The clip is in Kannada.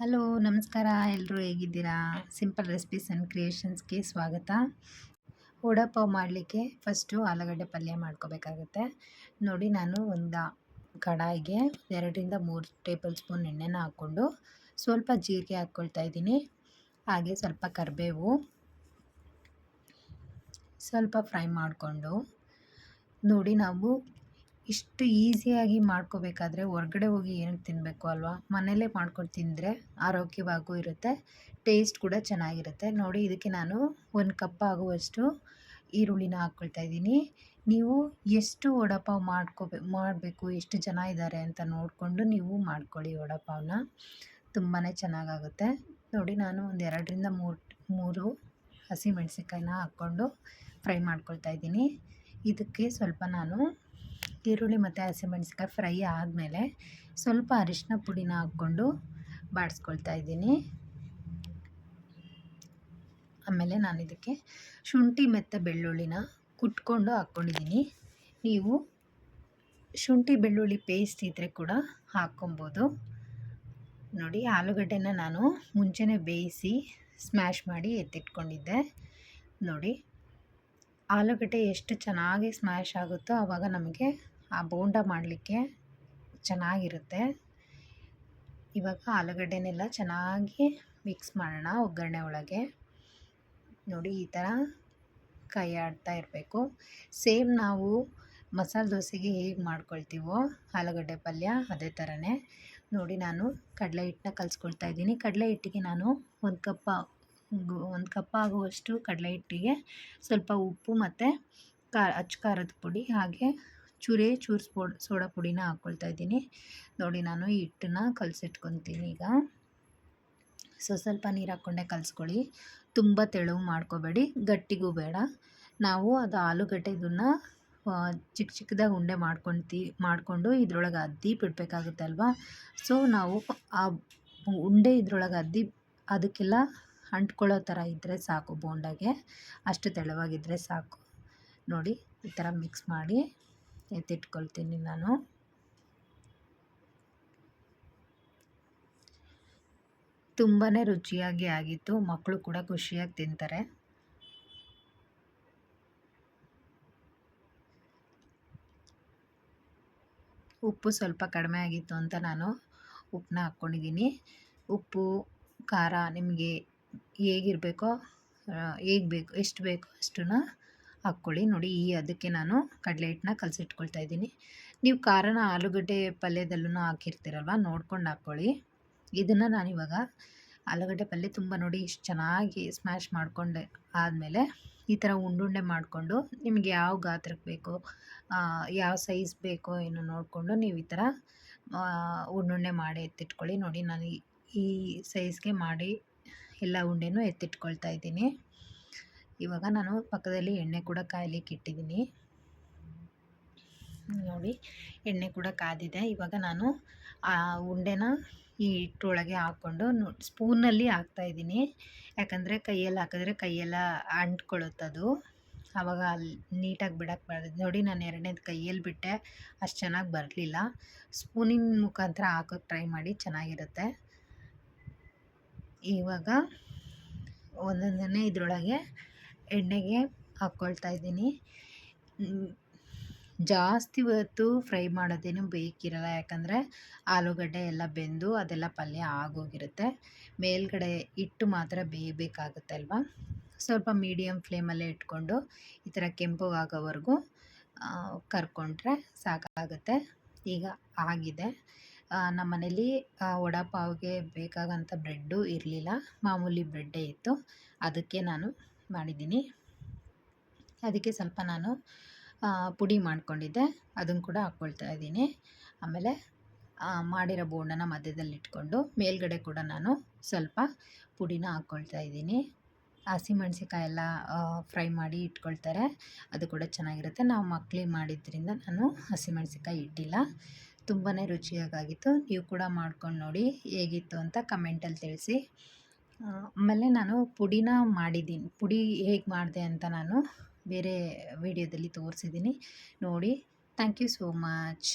ಹಲೋ, ನಮಸ್ಕಾರ. ಎಲ್ಲರೂ ಹೇಗಿದ್ದೀರಾ? ಸಿಂಪಲ್ ರೆಸಿಪೀಸ್ ಆ್ಯಂಡ್ ಕ್ರಿಯೇಷನ್ಸ್ಗೆ ಸ್ವಾಗತ. ವಡಾಪಾವ್ ಮಾಡಲಿಕ್ಕೆ ಫಸ್ಟು ಆಲೂಗಡ್ಡೆ ಪಲ್ಯ ಮಾಡ್ಕೋಬೇಕಾಗುತ್ತೆ. ನೋಡಿ, ನಾನು ಒಂದು ಕಡಾಯಿಗೆ ಎರಡರಿಂದ ಮೂರು ಟೇಬಲ್ ಸ್ಪೂನ್ ಎಣ್ಣೆನ ಹಾಕ್ಕೊಂಡು ಸ್ವಲ್ಪ ಜೀರಿಗೆ ಹಾಕ್ಕೊಳ್ತಾ ಇದ್ದೀನಿ. ಹಾಗೆ ಸ್ವಲ್ಪ ಕರಿಬೇವು, ಸ್ವಲ್ಪ ಫ್ರೈ ಮಾಡಿಕೊಂಡು ನೋಡಿ ನಾವು ಇಷ್ಟು ಈಸಿಯಾಗಿ ಮಾಡ್ಕೋಬೇಕಾದ್ರೆ ಹೊರ್ಗಡೆ ಹೋಗಿ ಏನಕ್ಕೆ ತಿನ್ನಬೇಕು ಅಲ್ವಾ? ಮನೆಯಲ್ಲೇ ಮಾಡ್ಕೊಂಡು ತಿಂದರೆ ಆರೋಗ್ಯವಾಗೂ ಇರುತ್ತೆ, ಟೇಸ್ಟ್ ಕೂಡ ಚೆನ್ನಾಗಿರುತ್ತೆ. ನೋಡಿ, ಇದಕ್ಕೆ ನಾನು ಒಂದು ಕಪ್ ಆಗುವಷ್ಟು ಈರುಳ್ಳಿನ ಹಾಕ್ಕೊಳ್ತಾ ಇದ್ದೀನಿ. ನೀವು ಎಷ್ಟು ವಡಪಾವ್ ಮಾಡ್ಕೋಬೇ, ಮಾಡಬೇಕು, ಎಷ್ಟು ಜನ ಇದ್ದಾರೆ ಅಂತ ನೋಡಿಕೊಂಡು ನೀವು ಮಾಡ್ಕೊಳ್ಳಿ ವಡಪಾವ್ನ. ತುಂಬಾ ಚೆನ್ನಾಗಾಗುತ್ತೆ. ನೋಡಿ, ನಾನು ಒಂದು ಎರಡರಿಂದ ಮೂರು ಮೂರು ಹಸಿಮೆಣಸಿನ್ಕಾಯಿನ ಹಾಕ್ಕೊಂಡು ಫ್ರೈ ಮಾಡ್ಕೊಳ್ತಾ ಇದ್ದೀನಿ. ಇದಕ್ಕೆ ಸ್ವಲ್ಪ ನಾನು ಈರುಳ್ಳಿ ಮತ್ತು ಹಸಿಮೆಣ್ಸಿಕಾಯಿ ಫ್ರೈ ಆದಮೇಲೆ ಸ್ವಲ್ಪ ಅರಿಶಿನ ಪುಡಿನ ಹಾಕ್ಕೊಂಡು ಬಾಡಿಸ್ಕೊಳ್ತಾ ಇದ್ದೀನಿ. ಆಮೇಲೆ ನಾನು ಇದಕ್ಕೆ ಶುಂಠಿ ಮತ್ತು ಬೆಳ್ಳುಳ್ಳಿನ ಕುಟ್ಕೊಂಡು ಹಾಕ್ಕೊಂಡಿದ್ದೀನಿ. ನೀವು ಶುಂಠಿ ಬೆಳ್ಳುಳ್ಳಿ ಪೇಸ್ಟ್ ಇದ್ದರೆ ಕೂಡ ಹಾಕ್ಕೊಬೋದು. ನೋಡಿ, ಆಲೂಗಡ್ಡೆನ ನಾನು ಮುಂಚೆನೇ ಬೇಯಿಸಿ ಸ್ಮ್ಯಾಶ್ ಮಾಡಿ ಎತ್ತಿಟ್ಕೊಂಡಿದ್ದೆ. ನೋಡಿ, ಆಲೂಗಡ್ಡೆ ಎಷ್ಟು ಚೆನ್ನಾಗಿ ಸ್ಮ್ಯಾಶ್ ಆಗುತ್ತೋ ಆವಾಗ ನಮಗೆ ಆ ಬೋಂಡ ಮಾಡಲಿಕ್ಕೆ ಚೆನ್ನಾಗಿರುತ್ತೆ. ಇವಾಗ ಆಲೂಗಡ್ಡೆನೆಲ್ಲ ಚೆನ್ನಾಗಿ ಮಿಕ್ಸ್ ಮಾಡೋಣ ಒಗ್ಗರಣೆ ಒಳಗೆ. ನೋಡಿ, ಈ ಥರ ಕೈ ಆಡ್ತಾ ಇರಬೇಕು. ಸೇಮ್ ನಾವು ಮಸಾಲೆ ದೋಸೆಗೆ ಹೇಗೆ ಮಾಡ್ಕೊಳ್ತೀವೋ ಆಲೂಗಡ್ಡೆ ಪಲ್ಯ ಅದೇ ಥರನೇ. ನೋಡಿ, ನಾನು ಕಡಲೆ ಹಿಟ್ಟನ್ನ ಕಲಿಸ್ಕೊಳ್ತಾ ಇದ್ದೀನಿ. ಕಡಲೆ ಹಿಟ್ಟಿಗೆ ನಾನು ಒಂದು ಕಪ್ಪ ಒಂದು ಕಪ್ ಆಗುವಷ್ಟು ಕಡಲೆ ಹಿಟ್ಟಿಗೆ ಸ್ವಲ್ಪ ಉಪ್ಪು ಮತ್ತು ಕಾ, ಅಚ್ಚ ಖಾರದ ಪುಡಿ ಹಾಗೆ ಚೂರೇ ಚೂರು ಸ್ಪೋ ಸೋಡಾ ಪುಡಿನ ಹಾಕ್ಕೊಳ್ತಾ ಇದ್ದೀನಿ. ನೋಡಿ, ನಾನು ಈ ಹಿಟ್ಟನ್ನ ಕಲಸಿಟ್ಕೊತೀನಿ ಈಗ. ಸೊ, ಸ್ವಲ್ಪ ನೀರು ಹಾಕ್ಕೊಂಡೆ ಕಲಿಸ್ಕೊಳ್ಳಿ. ತುಂಬ ತೆಳುವು ಮಾಡ್ಕೋಬೇಡಿ. ಗಟ್ಟಿಗೂ ಬೇಡ. ನಾವು ಅದು ಆಲೂಗಡ್ಡೆದನ್ನು ಚಿಕ್ಕ ಚಿಕ್ಕದಾಗಿ ಉಂಡೆ ಮಾಡ್ಕೊತಿ ಮಾಡಿಕೊಂಡು ಇದ್ರೊಳಗೆ ಅದ್ದಿ ಬಿಡಬೇಕಾಗುತ್ತೆ ಅಲ್ವಾ? ಸೊ, ನಾವು ಆ ಉಂಡೆ ಇದ್ರೊಳಗೆ ಅದ್ದಿ ಅದಕ್ಕೆಲ್ಲ ಅಂಟ್ಕೊಳ್ಳೋ ಥರ ಇದ್ದರೆ ಸಾಕು ಬೋಂಡಾಗೆ. ಅಷ್ಟು ತೆಳುವಾಗಿದ್ದರೆ ಸಾಕು. ನೋಡಿ, ಈ ಥರ ಮಿಕ್ಸ್ ಮಾಡಿ. ಎತ್ತಿಟ್ಕೊಳ್ತೀನಿ ನಾನು. ತುಂಬಾ ರುಚಿಯಾಗಿ ಆಗಿತ್ತು. ಮಕ್ಕಳು ಕೂಡ ಖುಷಿಯಾಗಿ ತಿಂತಾರೆ. ಉಪ್ಪು ಸ್ವಲ್ಪ ಕಡಿಮೆ ಆಗಿತ್ತು ಅಂತ ನಾನು ಉಪ್ಪನ್ನ ಹಾಕ್ಕೊಂಡಿದ್ದೀನಿ. ಉಪ್ಪು, ಖಾರ ನಿಮಗೆ ಹೇಗಿರಬೇಕೋ ಹೇಗೆ ಬೇಕು, ಎಷ್ಟು ಬೇಕೋ ಅಷ್ಟನ್ನು ಹಾಕ್ಕೊಳ್ಳಿ. ನೋಡಿ, ಈ ಅದಕ್ಕೆ ನಾನು ಕಡಲೆ ಹಿಟ್ಟನ್ನ ಕಲಸಿಟ್ಕೊಳ್ತಾ ಇದ್ದೀನಿ. ನೀವು ಖಾರನ ಆಲೂಗಡ್ಡೆ ಪಲ್ಯದಲ್ಲೂ ಹಾಕಿರ್ತೀರಲ್ವ? ನೋಡ್ಕೊಂಡು ಹಾಕ್ಕೊಳ್ಳಿ. ಇದನ್ನು ನಾನಿವಾಗ ಆಲೂಗಡ್ಡೆ ಪಲ್ಯ ತುಂಬ ನೋಡಿ ಇಷ್ಟು ಚೆನ್ನಾಗಿ ಸ್ಮ್ಯಾಶ್ ಮಾಡಿಕೊಂಡೆ. ಆದಮೇಲೆ ಈ ಥರ ಉಂಡುಂಡೆ ಮಾಡಿಕೊಂಡು ನಿಮಗೆ ಯಾವ ಗಾತ್ರಕ್ಕೆ ಬೇಕೋ ಯಾವ ಸೈಜ್ ಬೇಕೋ ಏನೋ ನೋಡಿಕೊಂಡು ನೀವು ಈ ಥರ ಉಂಡುಂಡೆ ಮಾಡಿ ಎತ್ತಿಟ್ಕೊಳ್ಳಿ. ನೋಡಿ, ನಾನು ಈ ಸೈಜ್ಗೆ ಮಾಡಿ ಎಲ್ಲ ಉಂಡೆನೂ ಎತ್ತಿಟ್ಕೊಳ್ತಾ ಇದ್ದೀನಿ. ಇವಾಗ ನಾನು ಪಕ್ಕದಲ್ಲಿ ಎಣ್ಣೆ ಕೂಡ ಕಾಯಲಿಕ್ಕೆ ಇಟ್ಟಿದ್ದೀನಿ. ನೋಡಿ, ಎಣ್ಣೆ ಕೂಡ ಕಾದಿದೆ. ಇವಾಗ ನಾನು ಆ ಉಂಡೆನ ಈ ಹಿಟ್ಟೊಳಗೆ ಹಾಕ್ಕೊಂಡು ಸ್ಪೂನಲ್ಲಿ ಹಾಕ್ತಾಯಿದ್ದೀನಿ ಯಾಕಂದರೆ ಕೈಯಲ್ಲಿ ಹಾಕಿದ್ರೆ ಕೈಯೆಲ್ಲ ಅಂಟ್ಕೊಳ್ಳುತ್ತದು. ಆವಾಗ ಅಲ್ಲಿ ನೀಟಾಗಿ ಬಿಡೋಕ್ಕೆ ಬರೋದು ನೋಡಿ, ನಾನು ಎರಡನೇದು ಕೈಯಲ್ಲಿ ಬಿಟ್ಟೆ. ಅಷ್ಟು ಚೆನ್ನಾಗಿ ಬರಲಿಲ್ಲ. ಸ್ಪೂನಿನ ಮುಖಾಂತರ ಹಾಕೋಕ್ಕೆ ಟ್ರೈ ಮಾಡಿ, ಚೆನ್ನಾಗಿರುತ್ತೆ. ಇವಾಗ ಒಂದೊಂದನ್ನೇ ಇದರೊಳಗೆ ಎಣ್ಣೆಗೆ ಹಾಕ್ಕೊಳ್ತಾ ಇದ್ದೀನಿ. ಜಾಸ್ತಿ ಹೊತ್ತು ಫ್ರೈ ಮಾಡೋದೇನು ಬೇಕಿರಲ್ಲ. ಯಾಕಂದರೆ ಆಲೂಗಡ್ಡೆ ಎಲ್ಲ ಬೆಂದು ಅದೆಲ್ಲ ಪಲ್ಯ ಆಗೋಗಿರುತ್ತೆ. ಮೇಲ್ಗಡೆ ಇಟ್ಟು ಮಾತ್ರ ಬೇಯಬೇಕಾಗುತ್ತೆ ಅಲ್ವಾ? ಸ್ವಲ್ಪ ಮೀಡಿಯಮ್ ಫ್ಲೇಮಲ್ಲೇ ಇಟ್ಕೊಂಡು ಈ ಥರ ಕೆಂಪಗಾಗೋವರೆಗೂ ಕರ್ಕೊಂಡ್ರೆ ಸಾಕಾಗುತ್ತೆ. ಈಗ ಆಗಿದೆ. ನಮ್ಮ ಮನೇಲಿ ವಡಾಪಾವ್ಗೆ ಬೇಕಾಗಂಥ ಬ್ರೆಡ್ಡು ಇರಲಿಲ್ಲ. ಮಾಮೂಲಿ ಬ್ರೆಡ್ಡೇ ಇತ್ತು. ಅದಕ್ಕೆ ನಾನು ಮಾಡಿದ್ದೀನಿ. ಅದಕ್ಕೆ ಸ್ವಲ್ಪ ನಾನು ಪುಡಿ ಮಾಡಿಕೊಂಡಿದ್ದೆ. ಅದನ್ನು ಕೂಡ ಹಾಕ್ಕೊಳ್ತಾ ಇದ್ದೀನಿ. ಆಮೇಲೆ ಮಾಡಿರೋ ಬೋಂಡನ ಮಧ್ಯದಲ್ಲಿ ಇಟ್ಕೊಂಡು ಮೇಲ್ಗಡೆ ಕೂಡ ನಾನು ಸ್ವಲ್ಪ ಪುಡಿನ ಹಾಕ್ಕೊಳ್ತಾ ಇದ್ದೀನಿ. ಹಸಿಮೆಣ್ಸಿಕಾಯಿ ಎಲ್ಲ ಫ್ರೈ ಮಾಡಿ ಇಟ್ಕೊಳ್ತಾರೆ. ಅದು ಕೂಡ ಚೆನ್ನಾಗಿರುತ್ತೆ. ನಾವು ಮಕ್ಕಳಿಗೆ ಮಾಡಿದ್ರಿಂದ ನಾನು ಹಸಿಮೆಣ್ಸಿಕಾಯಿ ಇಟ್ಟಿಲ್ಲ. ತುಂಬಾ ರುಚಿಯಾಗಿತ್ತು ನೀವು ಕೂಡ ಮಾಡ್ಕೊಂಡು ನೋಡಿ ಹೇಗಿತ್ತು ಅಂತ ಕಮೆಂಟಲ್ಲಿ ತಿಳಿಸಿ. ಆಮೇಲೆ ನಾನು ಪುಡಿನ ಮಾಡಿದ್ದೀನಿ. ಪುಡಿ ಹೇಗೆ ಮಾಡಿದೆ ಅಂತ ನಾನು ಬೇರೆ ವಿಡಿಯೋದಲ್ಲಿ ತೋರಿಸಿದ್ದೀನಿ. ನೋಡಿ ಥ್ಯಾಂಕ್ ಯು ಸೋ ಮಚ್